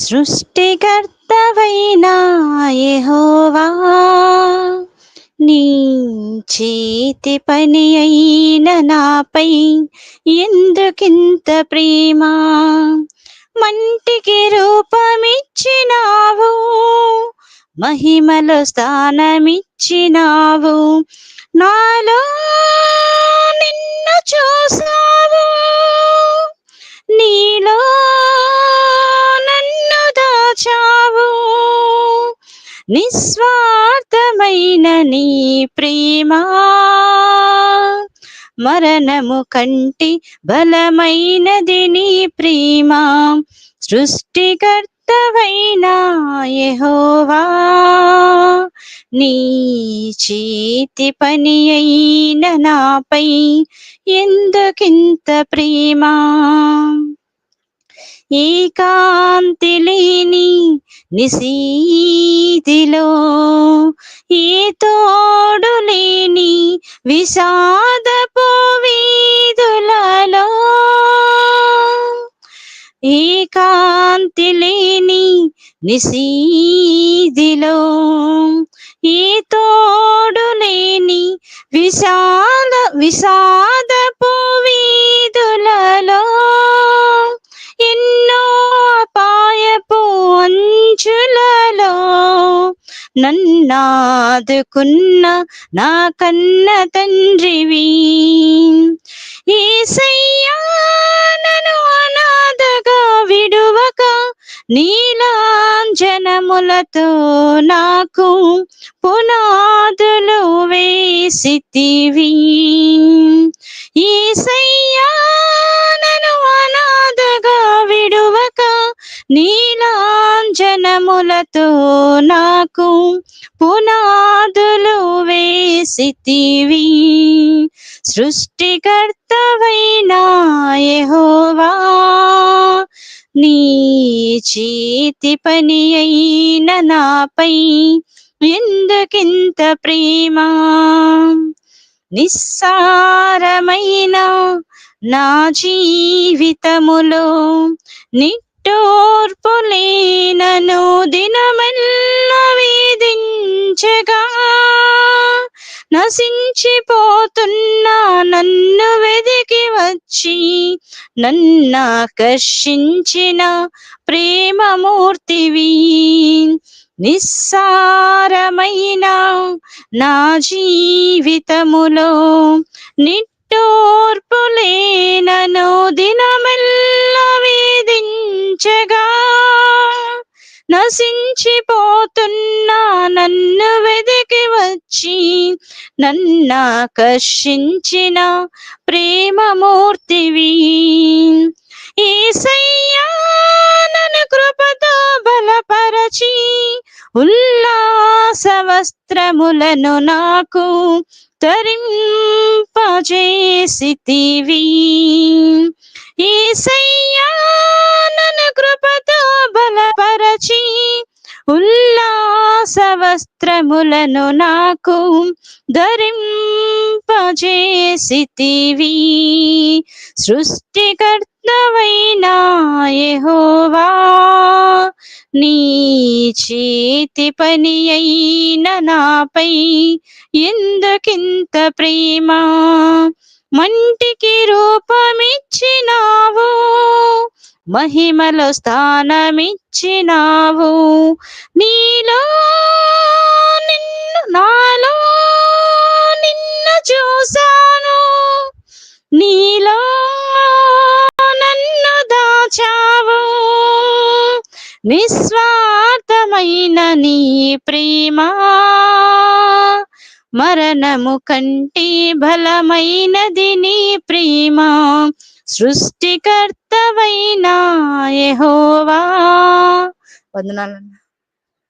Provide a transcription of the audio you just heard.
సృష్టికర్తవైన యెహోవా నీ చేతి పని అయిన నాపై ఎందుకింత ప్రేమ? మంటికి రూపమిచ్చినావు మహిమలో స్థానమిచ్చినావు. నాలో నిన్ను చూసావు నిస్వార్థమైన నీ ప్రేమా. మరణము కంటి బలమైనది నీ ప్రేమ. సృష్టికర్తవైన యహోవా. నీ చేతి పని అయిన నాపై ఎందుకింత ప్రేమ? ఏకాంతి లేని నిశీతిలో ఈ తోడు లేని విషాదపు వీధులలో కాంతి లేని నిశీదిలో ఈ తో నన్నాదుకున్న నా కన్న తండ్రివి. ఏసయ్యా నన్ను అనాథగా విడువక నీలాంజనములతో నాకు పునాదులు వేసితివి. ఈసయ్యా నన్ను అనాథగా విడువక నీలా నీలాంజనములతో నాకు పునాదులు వేసితివి. సృష్టికర్తవైన యహోవా నీ చేతి పని అయిన నాపై ఎందుకింత ప్రేమ? నిస్సారమైన నా జీవితములో నిట్టూర్పులేనను దినమెల్ల వేధించగా నశించిపోతున్నా నన్ను వెదికి వచ్చి నన్నాకర్షించిన ప్రేమమూర్తివి. నిస్సారమైన నా జీవితములో నిట్టోర్పులేనను దినమెల్ల నశించగా నశించిపోతున్నా నన్ను వెదికి వచ్చి నన్నాకర్షించిన ప్రేమమూర్తివి. ఏసయ్యా నన్ను కృపతో బలపరచి ఉల్లాస వస్త్రములను నాకు తరింపజేసితివి. ఏసయ్యా నన్ను సవస్త్రములను నాకు ధరింపజేసితివి. సృష్టికర్తవైన యెహోవా నీ చేతి పని అయిన నాపై ఎందుకింత ప్రేమ? మంటికి రూపమిచ్చినావు మహిమలో స్థానమిచ్చినావు. నీలో నిన్ను నాలో నిన్ను చూశాను. నీలో నన్ను దాచావు. నిస్వార్థమైన నీ ప్రేమ. మరణము కంటే బలమైనది నీ ప్రేమ. సృష్టికర్తవైన యహోవా. వందనాలన్నా